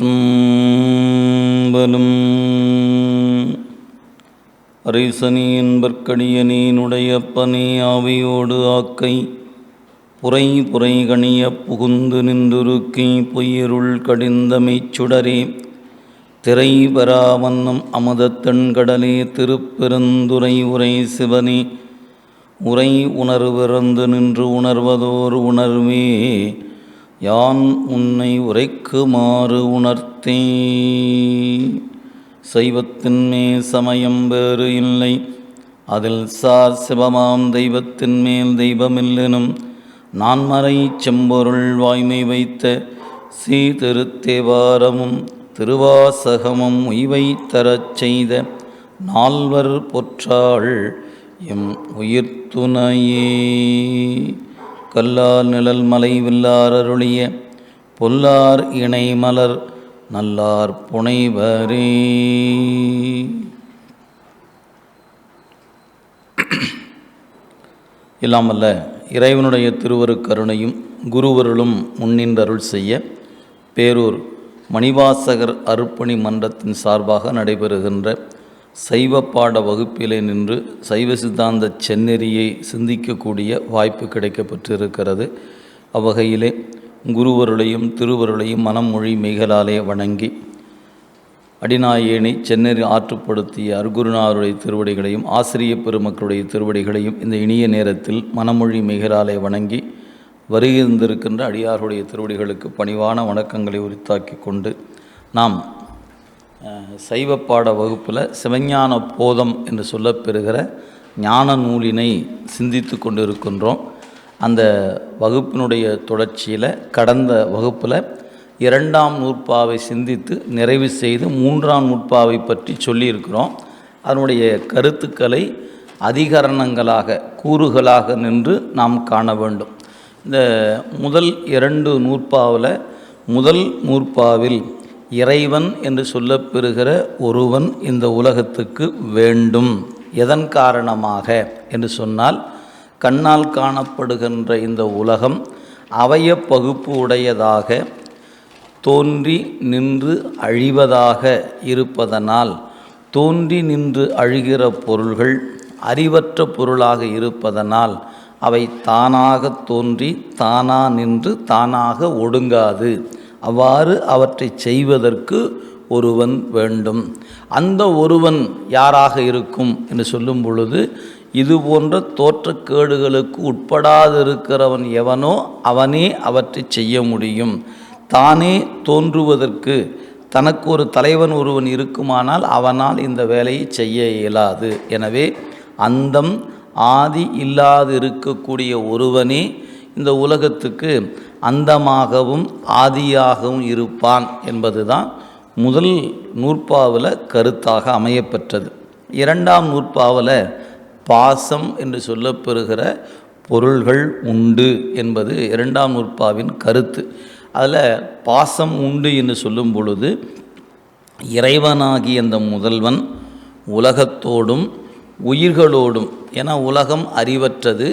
சிற்றம்பலம் அரிசனி என்பற்கடியனேனுடைய பனே ஆவியோடு ஆக்கை புரை புரை கணிய புகுந்து நின்றுருக்கி பொய்யருள் கடிந்தமைச் சுடரே. திரை பராமன்னம் அமுதத்தெண்கடலே திருப்பெருந்துரை உரை சிவனே. உரை உணர்விறந்து நின்று உணர்வதோர் உணர்வே. யான் உன்னை உரைக்குமாறு உணர்த்தே? சைவத்தின்மே சமயம் வேறு இல்லை. அதில் சார் சிவமாம் தெய்வத்தின் மேல் தெய்வமில்லெனும் நான்மறை செம்பொருள் வாய்மை வைத்த சீ திருத்தேவாரமும் திருவாசகமும் உய்வை தரச் செய்த நால்வர் பொற்றாள் எம் உயிர்த்துணையே. கல்லார் கல்லால் நிழல் மலை வில்லார் அருளிய பொல்லார் இணை மலர் நல்லார் புனைவரே. இல்லாமல்ல இறைவனுடைய திருவருக்கருணையும் குருவருளும் முன்னின்றருள் செய்ய பேரூர் மணிவாசகர் அருப்பணி மன்றத்தின் சார்பாக நடைபெறுகின்ற சைவ பாட வகுப்பிலே நின்று சைவ சித்தாந்த செந்நெறியை சிந்திக்கக்கூடிய வாய்ப்பு கிடைக்கப்பட்டிருக்கிறது அவ்வகையிலே குருவருளையும் திருவருளையும் மனமொழி மொழி மெய்களாலே வணங்கி அடிநாயேனை சென்னறி ஆற்றுப்படுத்திய அருகுருநாருடைய திருவடிகளையும் ஆசிரிய பெருமக்களுடைய திருவடிகளையும் இந்த இனிய நேரத்தில் மனமொழி மெய்களாலே வணங்கி வருகிருந்திருக்கின்ற அடியாருடைய திருவடிகளுக்கு பணிவான வணக்கங்களை உரித்தாக்கி கொண்டு நாம் சைவப்பாட வகுப்பில் சிவஞான போதம் என்று சொல்லப்பெறுகிற ஞான நூலினை சிந்தித்து கொண்டிருக்கின்றோம். அந்த வகுப்பினுடைய தொடர்ச்சியில் கடந்த வகுப்பில் இரண்டாம் நூற்பாவை சிந்தித்து நிறைவு செய்து மூன்றாம் நூற்பாவை பற்றி சொல்லியிருக்கிறோம். அதனுடைய கருத்துக்களை அதிகரணங்களாக கூறுகளாக நின்று நாம் காண வேண்டும். இந்த முதல் இரண்டு நூற்பாவில் முதல் நூற்பாவில் இறைவன் என்று சொல்லப்பெறுகிற ஒருவன் இந்த உலகத்துக்கு வேண்டும். எதன் காரணமாக என்று சொன்னால் கண்ணால் காணப்படுகின்ற இந்த உலகம் அவய பகுப்பு உடையதாக தோன்றி நின்று அழிவதாக இருப்பதனால் தோன்றி நின்று அழிகிற பொருள்கள் அறிவற்ற பொருளாக இருப்பதனால் அவை தானாக தோன்றி தானா நின்று தானாக ஒடுங்காது. அவ்வாறு அவற்றை செய்வதற்கு ஒருவன் வேண்டும். அந்த ஒருவன் யாராக இருக்கும் என்று சொல்லும் பொழுது இது போன்ற தோற்றக்கேடுகளுக்கு உட்படாதிருக்கிறவன் எவனோ அவனே அவற்றை செய்ய முடியும். தானே தோன்றுவதற்கு தனக்கு ஒரு தலைவன் ஒருவன் இருக்குமானால் அவனால் இந்த வேலையை செய்ய இயலாது. எனவே அந்தம் ஆதி இல்லாது இருக்கக்கூடிய ஒருவனே இந்த உலகத்துக்கு அந்தமாகவும் ஆதியாகவும் இருப்பான் என்பதுதான் முதல் நூற்பாவில் கருத்தாக அமையப்பெற்றது. இரண்டாம் நூற்பாவில் பாசம் என்று சொல்லப்பெறுகிற பொருள்கள் உண்டு என்பது இரண்டாம் நூற்பாவின் கருத்து. அதில் பாசம் உண்டு என்று சொல்லும் பொழுது இறைவனாகிய அந்த முதல்வன் உலகத்தோடும் உயிர்களோடும் என உலகம் அறிவற்றது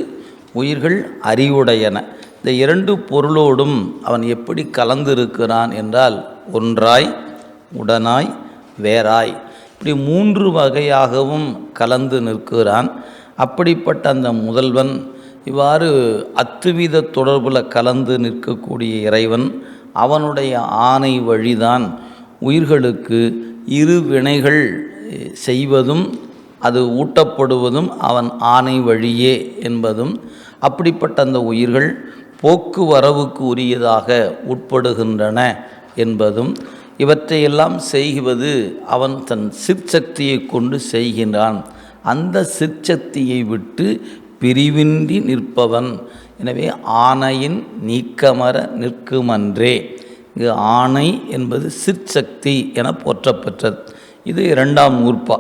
உயிர்கள் அறிவுடையன. இந்த இரண்டு பொருளோடும் அவன் எப்படி கலந்திருக்கிறான் என்றால் ஒன்றாய் உடனாய் வேறாய். இப்படி மூன்று வகையாகவும் கலந்து நிற்கிறான். அப்படிப்பட்ட அந்த முதல்வன் இவ்வாறு அத்துவித தொடர்பில் கலந்து நிற்கக்கூடிய இறைவன் அவனுடைய ஆணை வழிதான் உயிர்களுக்கு இரு வினைகள் செய்வதும் அது ஊட்டப்படுவதும் அவன் ஆணை வழியே என்பதும். அப்படிப்பட்ட அந்த உயிர்கள் போக்குவரவுக்கு உரியதாக உட்படுகின்றன என்பதும் இவற்றையெல்லாம் செய்வது அவன் தன் சிற்சக்தியை கொண்டு செய்கின்றான். அந்த சிற்சக்தியை விட்டு பிரிவின்றி நிற்பவன். எனவே ஆணையின் நீக்கமர நிற்குமன்றே. இங்கு ஆணை என்பது சிற்சக்தி என போற்றப்பெற்றது. இது இரண்டாம் நூற்பா.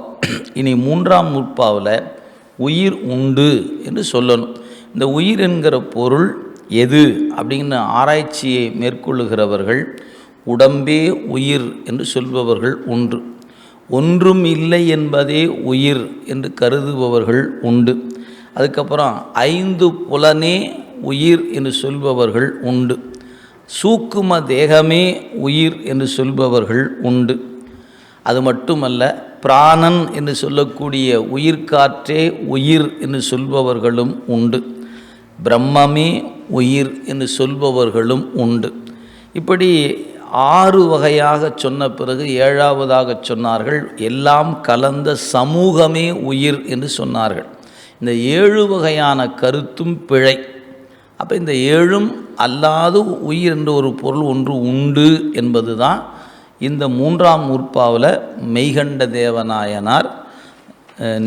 இனி மூன்றாம் நூற்பாவில் உயிர் உண்டு என்று சொல்லணும். இந்த உயிர் என்கிற பொருள் எது அப்படிங்கிற ஆராய்ச்சியை மேற்கொள்ளுகிறவர்கள் உடம்பே உயிர் என்று சொல்பவர்கள் ஒன்று. ஒன்றும் இல்லை என்பதே உயிர் என்று கருதுபவர்கள் உண்டு. அதுக்கப்புறம் ஐந்து புலனே உயிர் என்று சொல்பவர்கள் உண்டு. சூக்கும தேகமே உயிர் என்று சொல்பவர்கள் உண்டு. அது மட்டுமல்ல பிராணன் என்று சொல்லக்கூடிய உயிர்காற்றே உயிர் என்று சொல்பவர்களும் உண்டு. பிரம்மமே உயிர் என்று சொல்பவர்களும் உண்டு. இப்படி ஆறு வகையாக சொன்ன பிறகு ஏழாவதாக சொன்னார்கள். எல்லாம் கலந்த சமூகமே உயிர் என்று சொன்னார்கள். இந்த ஏழு வகையான கருத்தும் பிழை. அப்போ இந்த ஏழும் அல்லாது உயிர் என்ற ஒரு பொருள் ஒன்று உண்டு என்பது தான் இந்த மூன்றாம் முற்பாவில் மெய்கண்ட தேவநாயனார்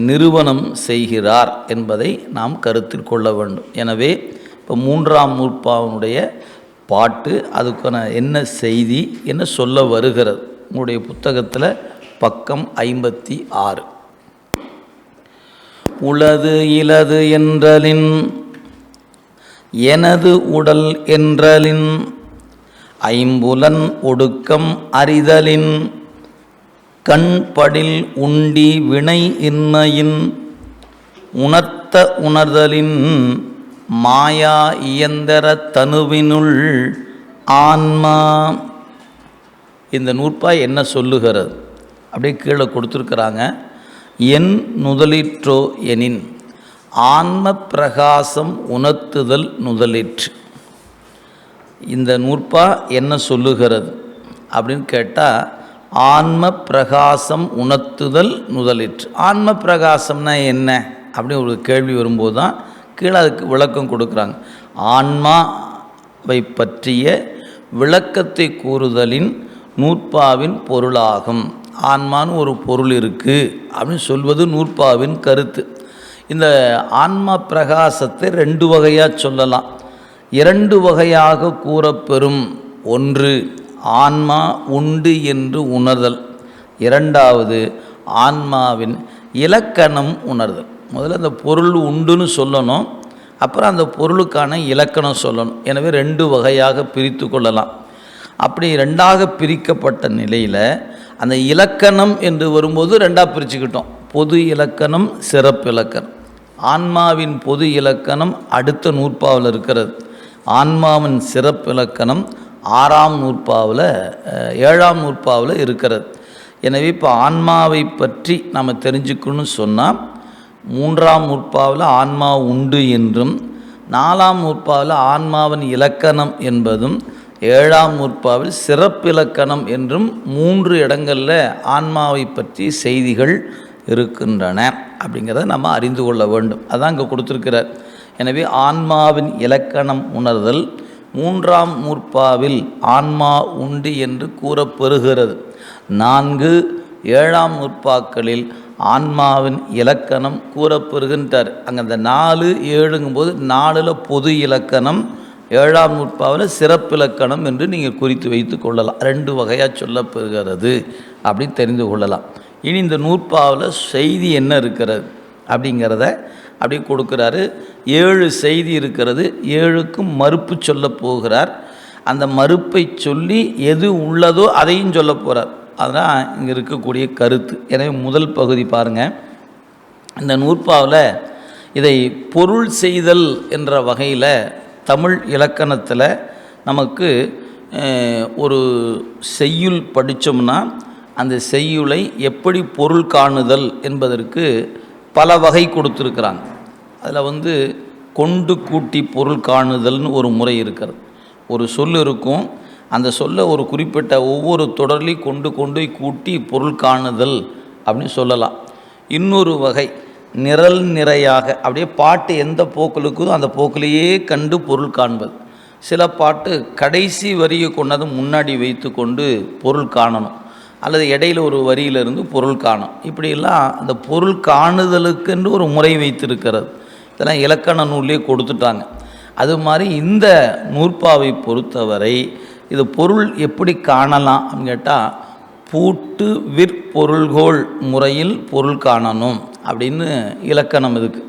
நிறுவனம் செய்கிறார் என்பதை நாம் கருத்தில் கொள்ள வேண்டும். எனவே இப்போ மூன்றாம் நூற்பாவினுடைய பாட்டு அதுக்கான என்ன செய்தி என்ன சொல்ல வருகிறது. உங்களுடைய புத்தகத்தில் பக்கம் ஐம்பத்தி ஆறு. உளது இலது என்றலின் எனது உடல் என்றலின் ஐம்புலன் ஒடுக்கம் அறிதலின் கண்படில் உண்டி வினை இன்மையின் உணர்த்த உணர்தலின் மாயா இயந்திர தனுவினுள் ஆன்மா. இந்த நூற்பாய் என்ன சொல்லுகிறது? அப்படியே கீழே கொடுத்துருக்குறாங்க. என் நுதலிற்றோ எனின் ஆன்ம பிரகாசம் உணர்த்துதல் நுதலிற்று. இந்த நூற்பா என்ன சொல்லுகிறது? அப்படின்னு கேட்டால் ஆன்ம பிரகாசம் உணர்த்துதல் முதலிற்று ஆன்ம பிரகாசம்னா என்ன? அப்படின்னு ஒரு கேள்வி வரும்போது தான் கீழே அதுக்கு விளக்கம் கொடுக்குறாங்க. ஆன்மாவை பற்றிய விளக்கத்தை கூறுதலின் நூற்பாவின் பொருளாகும். ஆன்மான்னு ஒரு பொருள் இருக்குது அப்படின்னு சொல்வது நூற்பாவின் கருத்து. இந்த ஆன்ம பிரகாசத்தை ரெண்டு வகையாக சொல்லலாம். இரண்டு வகையாக கூறப்பெறும். ஒன்று ஆன்மா உண்டு என்று உணர்தல். இரண்டாவது ஆன்மாவின் இலக்கணம் உணர்தல். முதல்ல அந்த பொருள் உண்டுன்னு சொல்லணும். அப்புறம் அந்த பொருளுக்கான இலக்கணம் சொல்லணும். எனவே ரெண்டு வகையாக பிரித்து கொள்ளலாம். அப்படி ரெண்டாக பிரிக்கப்பட்ட நிலையில் அந்த இலக்கணம் என்று வரும்போது ரெண்டாக பிரிச்சுக்கிட்டோம். பொது இலக்கணம் சிறப்பு இலக்கணம். ஆன்மாவின் பொது இலக்கணம் அடுத்த நூற்பாவில் இருக்கிறது. ஆன்மாவின் சிறப்பு இலக்கணம் ஆறாம் நூற்பாவில் ஏழாம் நூற்பாவில் இருக்கிறது. எனவே இப்போ ஆன்மாவை பற்றி நாம் தெரிஞ்சுக்கணும்னு சொன்னால் மூன்றாம் நூற்பாவில் ஆன்மா உண்டு என்றும் நாலாம் நூற்பாவில் ஆன்மாவின் இலக்கணம் என்பதும் ஏழாம் நூற்பாவில் சிறப்பிலக்கணம் என்றும் மூன்று இடங்களில் ஆன்மாவை பற்றி செய்திகள் இருக்கின்றன. அப்படிங்கிறத நம்ம அறிந்து கொள்ள வேண்டும். அதான் இங்கே கொடுத்துருக்கிறார். எனவே ஆன்மாவின் இலக்கணம் உணர்தல் மூன்றாம் முற்பாவில் ஆன்மா உண்டு என்று கூறப்பெறுகிறது. நான்கு ஏழாம் முற்பாக்களில் ஆன்மாவின் இலக்கணம் கூறப்பெறுகின்றார். அங்கே அந்த நாலு ஏழுங்கும்போது நாலில் பொது இலக்கணம் ஏழாம் நுட்பாவில் சிறப்பிலக்கணம் என்று நீங்கள் குறித்து வைத்து கொள்ளலாம். ரெண்டு வகையாக சொல்லப்பெறுகிறது அப்படின்னு தெரிந்து கொள்ளலாம். இனி இந்த நூற்பாவில் செய்தி என்ன இருக்கிறது அப்படிங்கிறத அப்படி கொடுக்குறாரு. ஏழு செய்தி இருக்கிறது. ஏழுக்கும் மறுப்பு சொல்ல போகிறார். அந்த மறுப்பை சொல்லி எது உள்ளதோ அதையும் சொல்ல போகிறார் அதுதான் இங்கே இருக்கக்கூடிய கருத்து. எனவே முதல் பகுதி பாருங்கள் இந்த நூற்பாவில் இதை பொருள் செய்தல் என்ற வகையில் தமிழ் இலக்கணத்தில் நமக்கு ஒரு செய்யுள் படித்தோம்னா அந்த செய்யுளை எப்படி பொருள் காணுதல் என்பதற்கு பல வகை கொடுத்துருக்குறாங்க. அதில் வந்து கொண்டு கூட்டி பொருள் காணுதல்னு ஒரு முறை இருக்கிறது. ஒரு சொல் இருக்கும். அந்த சொல்லை ஒரு குறிப்பிட்ட ஒவ்வொரு தொடர்லையும் கொண்டு கொண்டு போய் கூட்டி பொருள் காணுதல் அப்படின்னு சொல்லலாம். இன்னொரு வகை நிரல் நிறையாக அப்படியே பாட்டு எந்த போக்கில் இருக்குதோ அந்த போக்கிலேயே கண்டு பொருள் காண்பது. சில பாட்டு கடைசி வரியை கொண்டதும் முன்னாடி வைத்து கொண்டு பொருள் காணணும். அல்லது இடையில ஒரு வரியிலிருந்து பொருள் காணும். இப்படியெல்லாம் அந்த பொருள் காணுதலுக்கென்று ஒரு முறை வைத்திருக்கிறது. இதெல்லாம் இலக்கண நூல்லே கொடுத்துட்டாங்க. அது மாதிரி இந்த நூற்பாவை பொறுத்தவரை இது பொருள் எப்படி காணலாம் அப்படின்னு கேட்டால் பூட்டு விற்பொருள்கோள் முறையில் பொருள் காணணும் அப்படின்னு இலக்கணம் இதுக்கு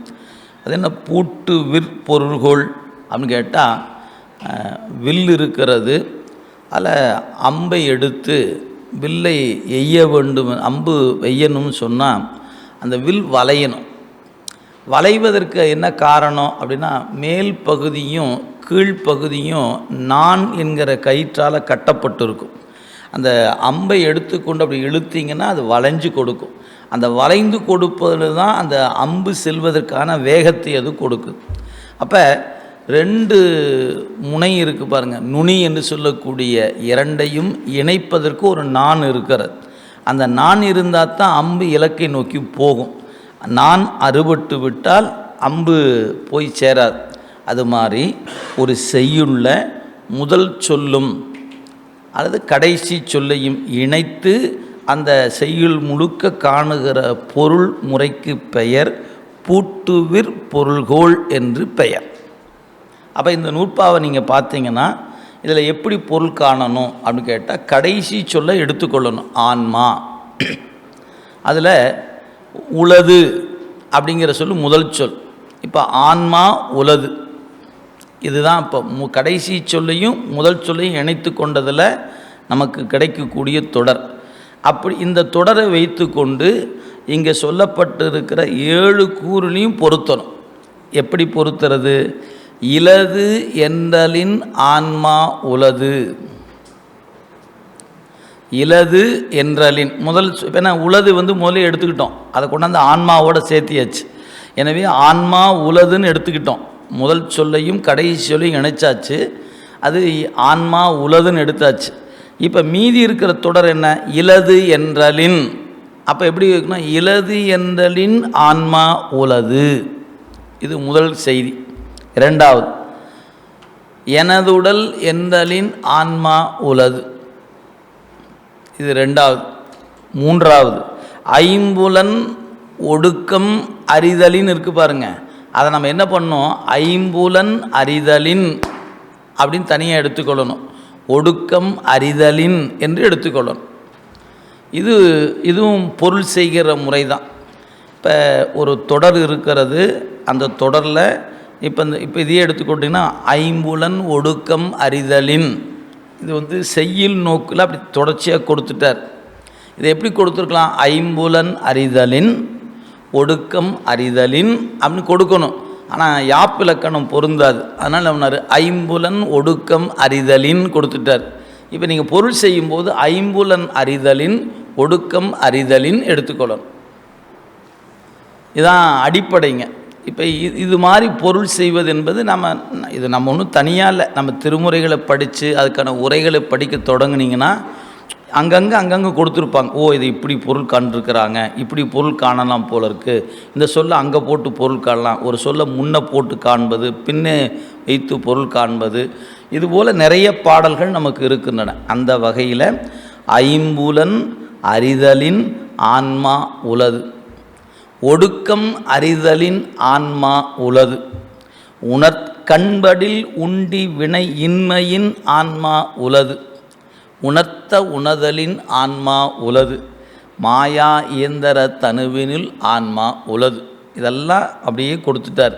அது என்ன பூட்டு விற்பொருள்கோள் அப்படின்னு கேட்டால் வில் இருக்கிறது அதில் அம்பை எடுத்து வில்லை எய்ய வேண்டும் அம்பு வெய்யணும்னு சொன்னால் அந்த வில் வளையணும். வளைவதற்கு என்ன காரணம் அப்படின்னா மேல் பகுதியும் கீழ்ப்பகுதியும் நான் என்கிற கயிற்றால் கட்டப்பட்டிருக்கும். அந்த அம்பை எடுத்துக்கொண்டு அப்படி இழுத்தீங்கன்னா அது வளைஞ்சு கொடுக்கும். அந்த வளைந்து கொடுப்பதில் தான் அந்த அம்பு செல்வதற்கான வேகத்தை அது கொடுக்குது. அப்போ ரெண்டு முனை இருக்குது பாருங்கள் நுனி என்று சொல்லக்கூடிய இரண்டையும் இணைப்பதற்கு ஒரு நான் இருக்கிறது. அந்த நான் இருந்தால் தான் அம்பு இலக்கை நோக்கி போகும். நான் அறுபட்டு விட்டால் அம்பு போய் சேராது. அது மாதிரி ஒரு செய்யுள்ள முதல் சொல்லும் அல்லது கடைசி சொல்லையும் இணைத்து அந்த செய்யுள் முழுக்க காணுகிற பொருள் முறைக்கு பெயர் பூட்டுவிற் பொருள்கோள் என்று பெயர். அப்போ இந்த நூற்பாவை நீங்கள் பார்த்தீங்கன்னா இதில் எப்படி பொருள் காணணும் அப்படின்னு கேட்டால் கடைசி சொல்ல எடுத்துக்கொள்ளணும். ஆன்மா. அதில் உளது அப்படிங்கிற சொல் முதல் சொல். இப்போ ஆன்மா உலது இதுதான் இப்போ மு கடைசி சொல்லையும் முதல் சொல்லையும் இணைத்து கொண்டதில் நமக்கு கிடைக்கக்கூடிய தொடர். அப்படி இந்த தொடரை வைத்து கொண்டு இங்கே சொல்லப்பட்டிருக்கிற ஏழு கூறுலையும் பொருத்தணும். எப்படி பொருத்துறது? இலது என்றலின் ஆன்மா உலது. இலது என்றலின் முதல் ஏன்னா உலது வந்து முதல்ல எடுத்துக்கிட்டோம். அதை கொண்டாந்து ஆன்மாவோட சேர்த்தியாச்சு. எனவே ஆன்மா உலதுன்னு எடுத்துக்கிட்டோம். முதல் சொல்லையும் கடைசி சொல்லையும் இணைச்சாச்சு. அது ஆன்மா உலதுன்னு எடுத்தாச்சு. இப்போ மீதி இருக்கிற தொடர் என்ன? இலது என்றலின். அப்போ எப்படி இருக்குன்னா இலது என்றலின் ஆன்மா உலது. இது முதல் செய்தி. இரண்டாவது எனதுடல் என்றலின் ஆன்மா உலது இது ரெண்டாவது மூன்றாவது ஐம்புலன் ஒடுக்கம் அறிதலின் இருக்கு பாருங்க. அதை நம்ம என்ன பண்ணோம் ஐம்புலன் அறிதலின் அப்படின்னு தனியாக எடுத்துக்கொள்ளணும். ஒடுக்கம் அறிதலின் என்று எடுத்துக்கொள்ளணும். இது இதுவும் பொருள் செய்கிற முறை தான் இப்போ ஒரு தொடர் இருக்கிறது. அந்த தொடரில் இப்போ இந்த இப்போ இதையே எடுத்துக்கொட்டிங்கன்னா ஐம்புலன் ஒடுக்கம் அறிதலின். இது வந்து செய்யில் நோக்கில் அப்படி தொடர்ச்சியாக கொடுத்துட்டார். இதை எப்படி கொடுத்துருக்கலாம்? ஐம்புலன் அறிதலின் ஒடுக்கம் அறிதலின் அப்படின்னு கொடுக்கணும். ஆனால் யாப்பிலக்கணம் பொருந்தாது. அதனால் அவனார் ஐம்புலன் ஒடுக்கம் அறிதலின் கொடுத்துட்டார். இப்போ நீங்கள் பொருள் செய்யும்போது ஐம்புலன் அறிதலின் ஒடுக்கம் அறிதலின் எடுத்துக்கொள்ளணும். இதான் அடிப்படைங்க. இப்போ இது இது மாதிரி பொருள் செய்வது என்பது நம்ம இது நம்ம ஒன்றும் தனியாக இல்லை. நம்ம திருமுறைகளை படித்து அதுக்கான உரைகளை படிக்க தொடங்குனீங்கன்னா அங்கங்கே அங்கங்கே கொடுத்துருப்பாங்க. ஓ இது இப்படி பொருள் காண்டிருக்கிறாங்க இப்படி பொருள் காணலாம் போல இருக்குது இந்த சொல்ல அங்கே போட்டு பொருள் காணலாம். ஒரு சொல்லை முன்னே போட்டு காண்பது பின்னே வைத்து பொருள் காண்பது. இதுபோல் நிறைய பாடல்கள் நமக்கு இருக்கின்றன. அந்த வகையில் ஐம்புலன் அறிதலின் ஆன்மா உலது. ஒடுக்கம் அறிதலின் ஆன்மா உலது உணர்கண்படில் உண்டி வினை இன்மையின் ஆன்மா உலது உணர்த்த உணதலின் ஆன்மா உலது மாயா இயந்திர தனுவினில் ஆன்மா உலது இதெல்லாம் அப்படியே கொடுத்துட்டார்.